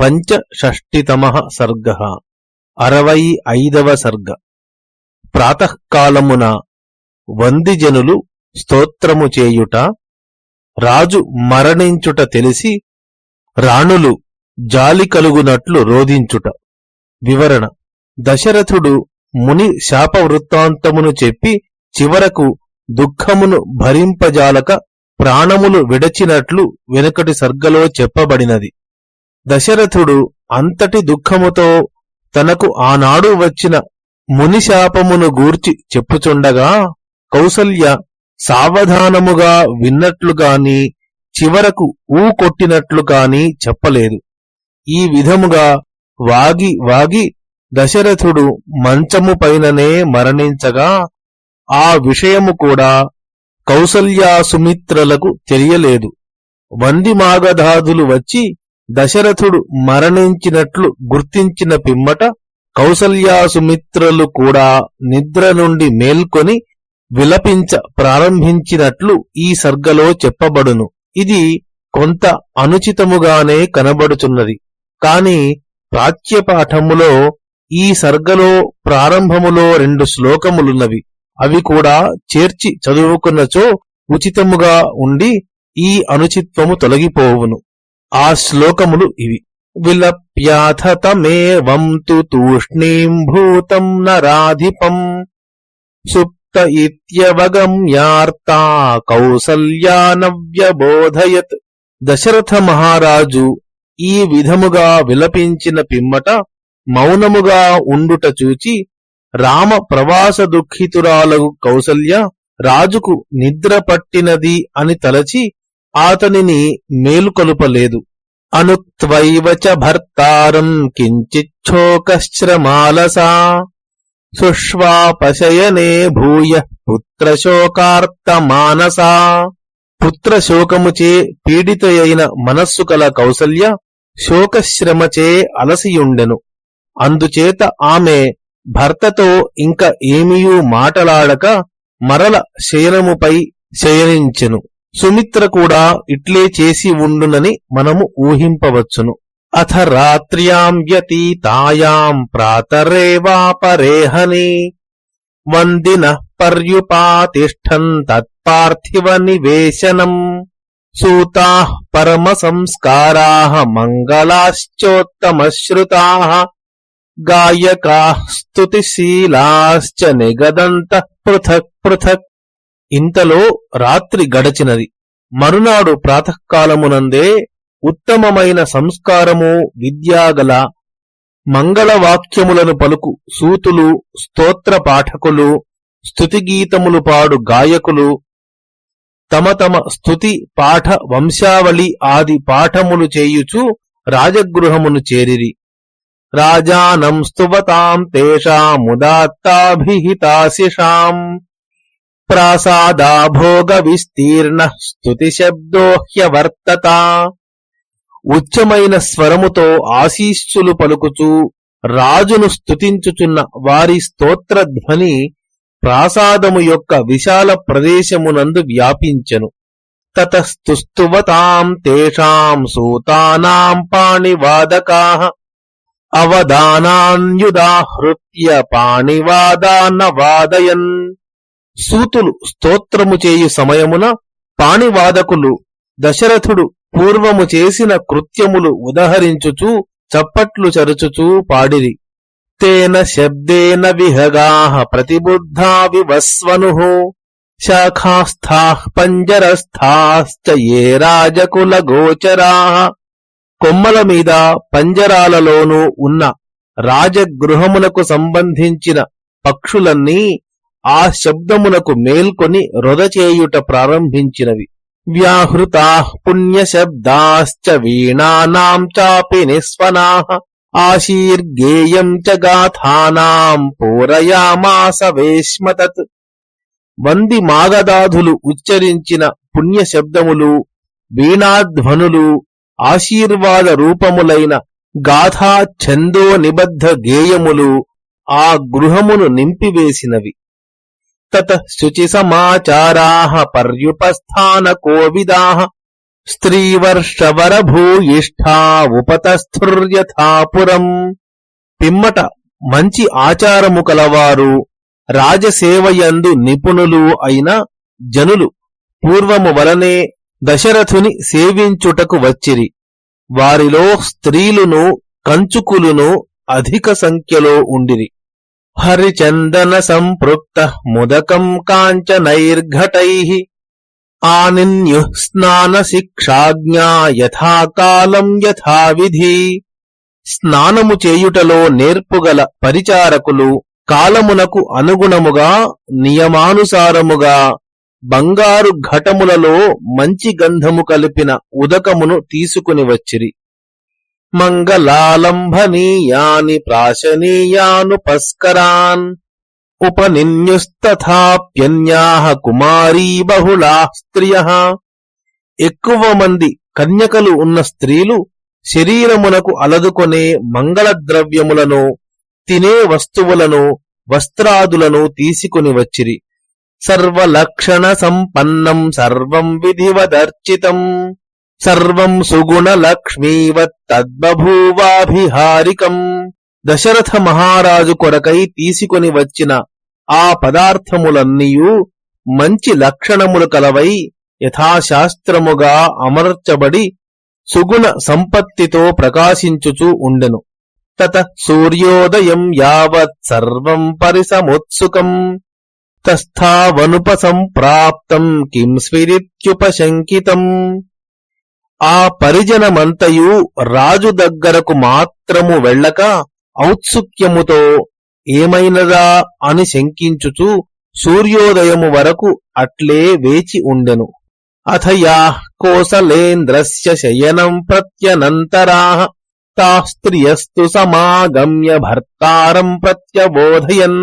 పంచషష్టితమ సర్గ అరవై ఐదవ సర్గ ప్రాతకాలమున వందిజనులు స్తోత్రము చేయుట రాజు మరణించుట తెలిసి రాణులు జాలి కలుగునట్లు రోధించుట. వివరణ దశరథుడు ముని శాపవృత్తాంతమును చెప్పి చివరకు దుఃఖమును భరింపజాలక ప్రాణములు విడచినట్లు వెనుకటి సర్గలో చెప్పబడినది. దశరథుడు అంతటి దుఃఖముతో తనకు ఆనాడు వచ్చిన మునిశాపమును గూర్చి చెప్పుచుండగా కౌసల్య సావధానముగా విన్నట్లుగాని చివరకు ఊ కొట్టినట్లు కాని చెప్పలేదు. ఈ విధముగా వాగి వాగి దశరథుడు మంచము పైననే మరణించగా ఆ విషయము కూడా కౌసల్యాసుమిత్రలకు తెలియలేదు. వంది మాగధాదులు వచ్చి దశరథుడు మరణించినట్లు గుర్తించిన పిమ్మట కౌసల్యాసుమిత్రులు కూడా నిద్ర నుండి మేల్కొని విలపించ ప్రారంభించినట్లు ఈ సర్గలో చెప్పబడును. ఇది కొంత అనుచితముగానే కనబడుచున్నది. కాని ప్రాచ్యపాఠములో ఈ సర్గలో ప్రారంభములో రెండు శ్లోకములున్నవి. అవి కూడా చేర్చి చదువుకున్నచో ఉచితముగా ఉండి ఈ అనుచిత్వము తొలగిపోవును. ఆ శ్లోకములు ఇవి. విలప్యాథతమేవం తు తూష్ణీం భూతం నరాధిపం సుప్త ఇత్యవగమ్యార్తా కౌసల్యానవ్యబోధయత్. దశరథ మహారాజు ఈ విధముగా విలపించిన పిమ్మట మౌనముగా ఉండుట చూచి రామ ప్రవాస దుఃఖితురాలగు కౌసల్య రాజుకు నిద్ర పట్టినది అని తలచి ఆతనిని మేలుకొలుపలేదు అనుక్త్వైవ చ భర్తారం కించిచ్చోకశ్రమాలసా సుష్వాపశయనే భూయ పుత్రశోకార్తమానసా. పుత్రశోకముచే పీడితయైన మనస్సు కల కౌసల్య శోకశ్రమచే అలసియుండెను. అందుచేత ఆమె భర్తతో ఇంక ఏమియూ మాటలాడక మరల శయనముపై శయనించెను. సుమిత్ర కూడా ఇట్లే చేసి ఉండునని మనము ఊహింపవచ్చును. అథ రాత్ర్యాం వ్యతీతాయాం ప్రాతరేవాపరేహని వందిన పర్యుపాతిష్టన్ తత్పార్థివ నివేశనం సూతా పరమ సంస్కారా మంగళాశ్చోత్తమశ్రుతా గాయకా స్తుతిశీలాశ్చ నిగదంత పృథక్ పృథక్ ఇంతలో రాత్రి గడచినది. మరునాడు ప్రాతకాలమునందే ఉత్తమమైన సంస్కారము విద్యాగల మంగళవాక్యములను పలుకు సూతులు స్తోత్ర పాఠకులు స్తుతిగీతములు పాడు గాయకులు తమ తమ స్తుతి పాఠ వంశావళి ఆది పాఠములు చేయుచు రాజగృహమును చేరిరి. రాజానం స్తువతాం తేషాముదాత్తాభిహితాశిషాం ప్రాసాదాభోగ విస్తీర్ణ స్తుతి శబ్దోహ్యవర్తత ఉచ్చమైన స్వరముతో ఆశీస్సులు పలుకుచూ రాజును స్తుతించుచున్న వారి స్తోత్రధ్వని ప్రాసాదము యొక్క విశాల ప్రదేశమునందు వ్యాపించెను. తతస్తుస్తువతాం తేషాం సూతానాం పాణివాదకా. అవదానాన్యుదాహృత్య పాణివాదాన వాదయన్ సూతులు స్తోత్రము చేయు సమయమున పాణివాదకులు దశరథుడు పూర్వము చేసిన కృత్యములు ఉదహరించుచూ చప్పట్లు చరుచుచూ పాడిరి. తేన శబ్దేన విహగాహ ప్రతిబుద్ధా వివస్వను శాఖాస్థా పంజరస్థాశ్చ ఏ రాజకుల గోచరా కొమ్మల మీద పంజరాలలోనూ ఉన్న రాజగృహమునకు సంబంధించిన పక్షులన్నీ ఆ శబ్దమునకు మేల్కొని రొదచేయుట ప్రారంభించినవి. వ్యాహృతా పుణ్యశబ్దాశ్చ వీణానాం చాపి నిస్వనా ఆశీర్గేయం చ గాథానాం పూరయామాస వేష్మతత్. వంది మాగదాధులు ఉచ్చరించిన పుణ్య శబ్దములు వీణాధ్వనులు ఆశీర్వాద రూపములైన గాథా ఛందో నిబద్ధ గేయములు ఆ గృహమును నింపివేసినవి. తత శుచి సమాచారా పర్యుపస్థాన కోవిదా స్త్రీవర్షవరభూయిష్ఠా ఉపతస్థుర్యథాపురం పిమ్మట మంచి ఆచారము కలవారు రాజసేవయందు నిపుణులు అయిన జనులు పూర్వము వలనే దశరథుని సేవించుటకు వచ్చిరి. వారిలో స్త్రీలును కంచుకులును అధిక సంఖ్యలో ఉండిరి. హరిచందన సంపృక్త ముదకం కాంచనైర్ఘటై ఆనిన్యు స్నాన శిక్షాజ్ఞా యథాకాలం యథావిధి. స్నానము చేయుటలో నేర్పుగల పరిచారకులు కాలమునకు అనుగుణముగా నియమానుసారముగా బంగారు ఘటములలో మంచి గంధము కలిపిన ఉదకమును తీసుకుని వచ్చిరి. మంగళాలంభనీయాని ప్రాశనీయానుపస్కరాన్ ఉపనిన్యుస్తథాప్యన్యా కుమారీ బహుళా స్త్రియ. ఎక్కువ మంది కన్యకలు ఉన్న స్త్రీలు శరీరమునకు అలదుకొనే మంగళ ద్రవ్యములను తినే వస్తువులను వస్త్రాదులను తీసుకుని వచ్చిరి. సర్వలక్షణ సంపన్నం సర్వం విధివదర్చితం. సర్వం సుగుణ లక్ష్మీవత్తద్బభూవాభిహారికం దశరథ మహారాజు కొరకై తీసుకొని వచ్చిన ఆ పదార్థములన్నీయూ మంచి లక్షణములు కలవై యథాశాస్త్రముగా అమర్చబడి సుగుణ సంపత్తితో ప్రకాశించుచూ ఉండెను. తత సూర్యోదయం యావత్ సర్వం పరిసముత్సుకం. తస్థావనుపసంప్రాప్తం కిం స్విరిత్యుపశంకితం. ఆ పరిజనమంతయు రాజు దగ్గరకు మాత్రము వెళ్ళక ఔత్సుక్యముతో ఏమైనదా అని శంకించుచు సూర్యోదయము వరకు అట్లే వేచి ఉండెను. అథయా కోసలేంద్రస్య శయనం ప్రత్యనంతరా తాస్త్రియస్తు సమాగమ్య భర్తారం ప్రత్యబోధయన్.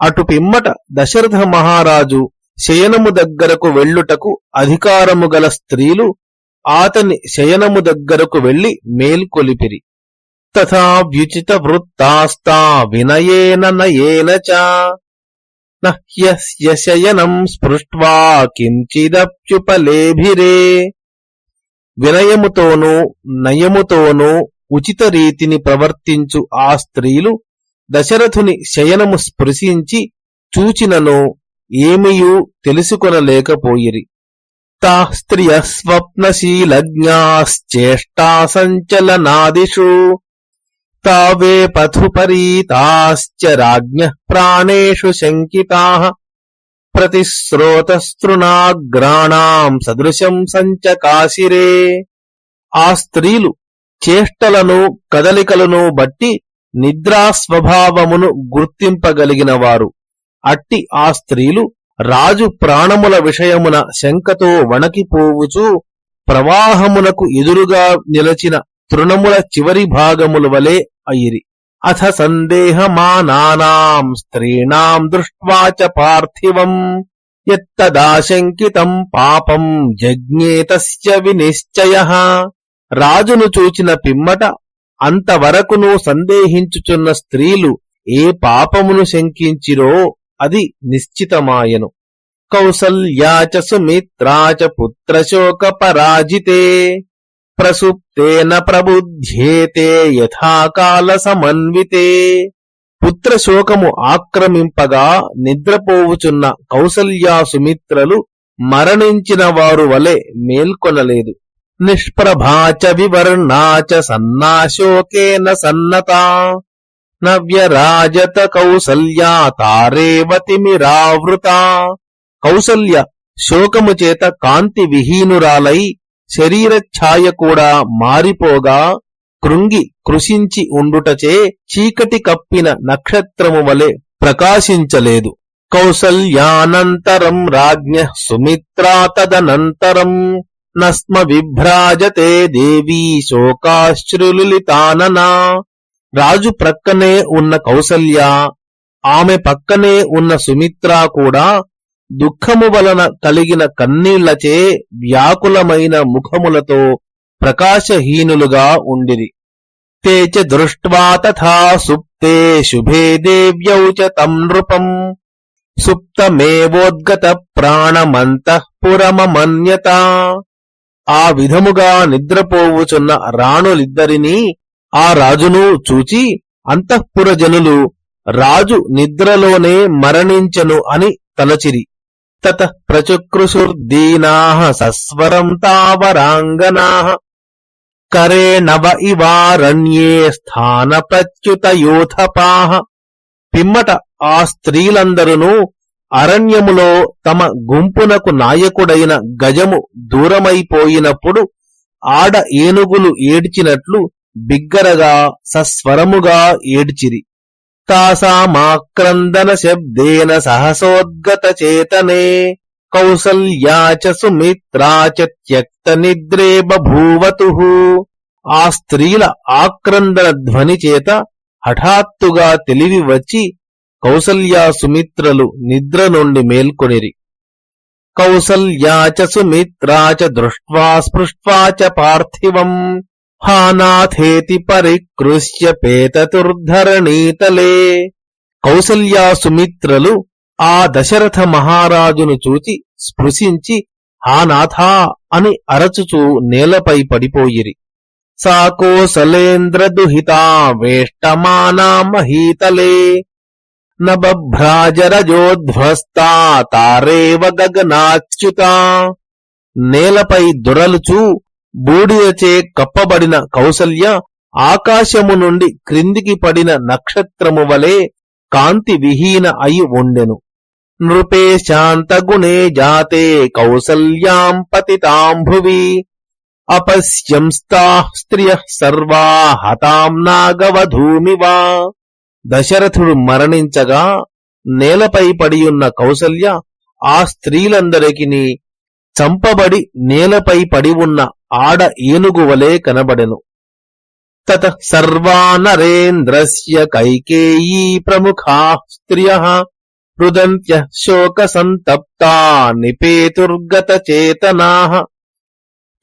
అటు పిమ్మట దశరథ మహారాజు శయనము దగ్గరకు వెళ్ళుటకు అధికారము గల స్త్రీలు ఆతని శయనము దగ్గరకు వెళ్ళి మేల్కొలిపిరి. తథావ్యుచిత వృత్తాస్తా వినయేన నయేన చ. నహ్యస్య శయనం స్పృష్ట్వా కించిదప్యుపలేభిరే. వినయముతోనూ నయముతోనూ ఉచిత రీతిని ప్రవర్తించు ఆ స్త్రీలు దశరథుని శయనము స్పృశించి చూచినను ఏమియూ తెలుసుకొనలేకపోయిరి. తా స్త్రియ స్వప్నశీలజ్ఞాశ్చేష్టా సంచలనాదిషు తావే పథుపరీతాశ్చ రాజ్ఞ ప్రాణేషు శంకితా ప్రతిశ్రోతస్తృణాగ్రాణాం సదృశం సంచ కాశిరే ఆ స్త్రీలు చేష్టలను కదలికలను బట్టి నిద్రాస్వభావమును గుర్తింపగలిగినవారు అట్టి ఆ స్త్రీలు రాజు ప్రాణముల విషయమున శంకతో వణకిపోవుచు ప్రవాహమునకు ఎదురుగా నిలచిన తృణముల చివరి భాగముల వలె అయిరి అథ సందేహమానానాం స్త్రీణాం దృష్ట్వాచ పార్థివం. ఎత్తదాశంకితం పాపం జజ్ఞేతస్య వినిశ్చయ. రాజును చూచిన పిమ్మట అంతవరకును సందేహించుచున్న స్త్రీలు ఏ పాపమును శంకించిరో అది నిశ్చితమాయను. కౌసల్యాచ సుమిత్రాచ పుత్రశోక పరాజితే ప్రసుప్తేన ప్రబుధ్యేతే యథాకాల సమన్వితే. పుత్రశోకము ఆక్రమింపగా నిద్రపోవుచున్న కౌసల్యా సుమిత్రలు మరణించిన వారు వలె మేల్కొనలేదు. నిష్ప్రభాచ వివర్ణాచ సన్నాశోకేన సన్నత. నవ్యరాజత కౌసల్యా తారేవతిమిరావృత కౌసల్య శోకము చేత కాంతి విహీనురాలై శరీరఛాయ కూడా మారిపోగా కృంగి కృషించి ఉండుటచే చీకటి కప్పిన నక్షత్రము వలె ప్రకాశించలేదు. కౌసల్యానంతరం రాజ్ఞ సుమిత్రా తదనంతరం నస్మ విభ్రాజతే దేవీ శోకాశ్రులితాననా రాజు ప్రక్కనే ఉన్న కౌసల్య ఆమె పక్కనే ఉన్న సుమిత్ర కూడా దుఃఖము వలన కలిగిన కన్నీళ్ళచే వ్యాకులమైన ముఖములతో ప్రకాశహీనులుగా ఉండిరి. తే చ దృష్ట్వా తథా సుప్తే శుభే దేవ్యౌ చ తం నృపం. సుప్తమేవోద్గత ప్రాణమంతఃపురమమన్యత ఆ విధముగా నిద్రపోవుచున్న రాణులిద్దరినీ ఆ రాజును చూచి అంతఃపుర జనులు రాజు నిద్రలోనే మరణించను అని తలచిరి. తత ప్రచుక్రుషుర్దీనా సస్వరం తావరాంగనా కరేణవ ఇవారణ్యే స్థాన ప్రత్యుతయోథపాహ పిమ్మట ఆ స్త్రీలందరూ అరణ్యములో తమ గుంపునకు నాయకుడైన గజము దూరమైపోయినప్పుడు ఆడ ఏనుగులు ఏడ్చినట్లు బిగ్గరగా సస్వరముగా ఏడ్చిరి. తాసామాక్రందన శబ్దేన సహసోద్గత చేతనే కౌసల్యాచ చ త్యక్త నిద్రే బభూవతు. ఆ స్త్రీల ఆక్రందన ధ్వని చేత హఠాత్తుగా తెలివి వచ్చి కౌసల్యా సుమిత్రలు నిద్ర నుండి మేల్కొనిరి. కౌసల్యాచ సుమిత్రాచ సుమిత్రా చ దృష్ట్వా స్పృష్ట్వా చ పార్థివం. హానాథేతి పరికృష్య పేతతుర్ధరణీతలే కౌసల్యా సుమిత్రలు ఆ దశరథ మహారాజును చూచి స్పృశించి హానాథా అని అరచుచూ నేలపై పడిపోయిరి. సా కోసలేంద్రదుహితా వేష్టమానా మహీతలే నభ్రాజరజోధ్వస్తా తారేవ గగనాచ్యుతా. నేలపై దొరలుచూ బూడిదచే కప్పబడిన కౌసల్య ఆకాశము నుండి క్రిందికి పడిన నక్షత్రము వలె కాంతి విహీన అయి ఉండెను. నృపే శాంతగుణే జాతే కౌసల్యాం పతితాం భువి అపశ్యంస్తా స్త్రియ సర్వా హతాం నాగవధూమివా దశరథుడు మరణించగా నేలపై పడియున్న కౌసల్య ఆ స్త్రీలందరికిని చంపబడి నేలపై పడి ఉన్న ఆడ ఏనుగు వలె కనబడెను. తత సర్వానరేంద్రస్య కైకేయీ ప్రముఖా స్త్రియ రుదంత్య శోక సంతప్తా నిపేతుర్గత చేతనా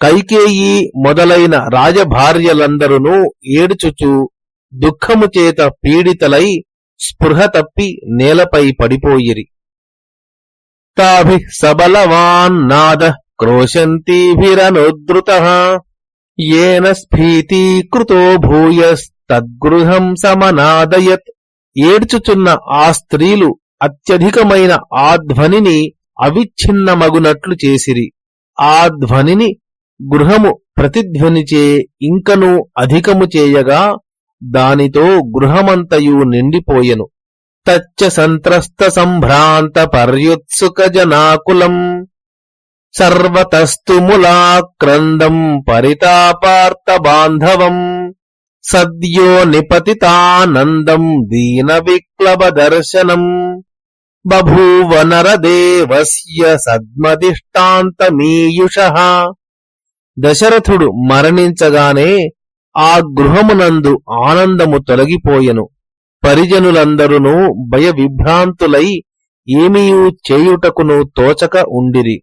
కైకేయి మొదలైన రాజభార్యలందరూ ఏడ్చుచు దుఃఖము చేత పీడితలై స్పృహ తప్పి నేలపై పడిపోయిరి. తాభి సబలవాన్నాద క్రోశంతీభిరనుద్రుత ఏన స్ఫీతీకృతో భూయస్తద్గృహం సమనాదయత్. ఏడ్చుచున్న ఆ స్త్రీలు అత్యధికమైన ఆ ధ్వనిని అవిచ్ఛిన్నమగునట్లు చేసిరి. ఆ ధ్వనిని గృహము ప్రతిధ్వనిచే ఇంకను అధికము చేయగా దానితో గృహమంతయు నిండిపోయెను. తచ్చ సంత్రస్త సంభ్రాంత పర్యుత్సుక జనాకులం. సర్వతస్తు ములాక్రందం పరితాపార్త బాంధవం సద్యో నిపతితానందం దీన విక్లవ దర్శనం బభూవ నరదేవస్య సద్మదిష్టాంతమీయుష దశరథుడు మరణించగానే ఆ గృహమునందు ఆనందము తొలగిపోయెను. పరిజనులందరునూ భయ విభ్రాంతులై ఏమీయూ చేయుటకును తోచక ఉండిరి.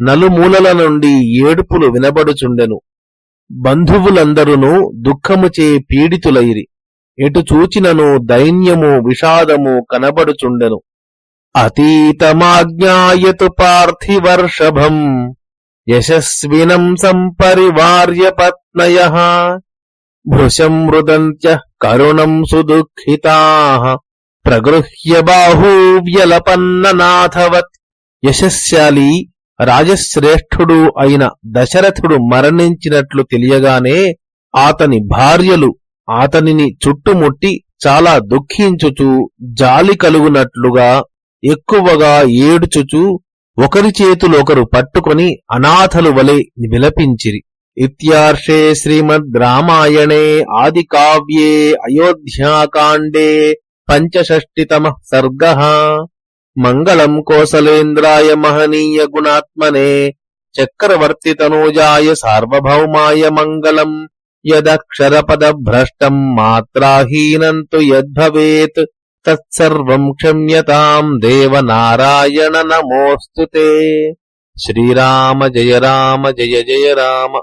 నలుమూలల నుండి ఏడుపులు వినబడుచుండెను. బంధువులందరూ దుఃఖముచే పీడితులైరి. ఎటు చూచినను దైన్యము విషాదము కనబడుచుండెను. అతీతమాజ్ఞాయతు పార్థివర్షభం యశస్వినం సంపరివార్య పత్నయ. భృశం మృదంత్య కరుణం సుదుఃఖితా. ప్రగృహ్య బాహూవ్యలపన్ననాథవత్. యశస్శాలి రాజశ్రేష్ఠుడు అయిన దశరథుడు మరణించినట్లు తెలియగానే ఆతని భార్యలు ఆతనిని చుట్టుముట్టి చాలా దుఃఖించుచు జాలి కలుగునట్లుగా ఎక్కువగా ఏడ్చుచు ఒకరి చేతులు ఒకరు పట్టుకొని అనాథలు వలె విలపించిరి ఇత్యార్షే శ్రీమద్ రామాయణే ఆది కావ్యే అయోధ్యాకాండే పంచషష్టితమ సర్గ. మంగళం కోసలేంద్రాయ మహనీయ గుణాత్మనే చక్రవర్తి తనూజాయ సార్వభౌమాయ మంగళం. యదక్షర పద యదక్షరపదభ్రష్టం మాత్రాహీనంతు యద్భవేత్. తత్సర్వం క్షమ్యతాం దేవ నారాయణ నమోస్తుతే. శ్రీరామ జయ రామ జయ జయ రామ.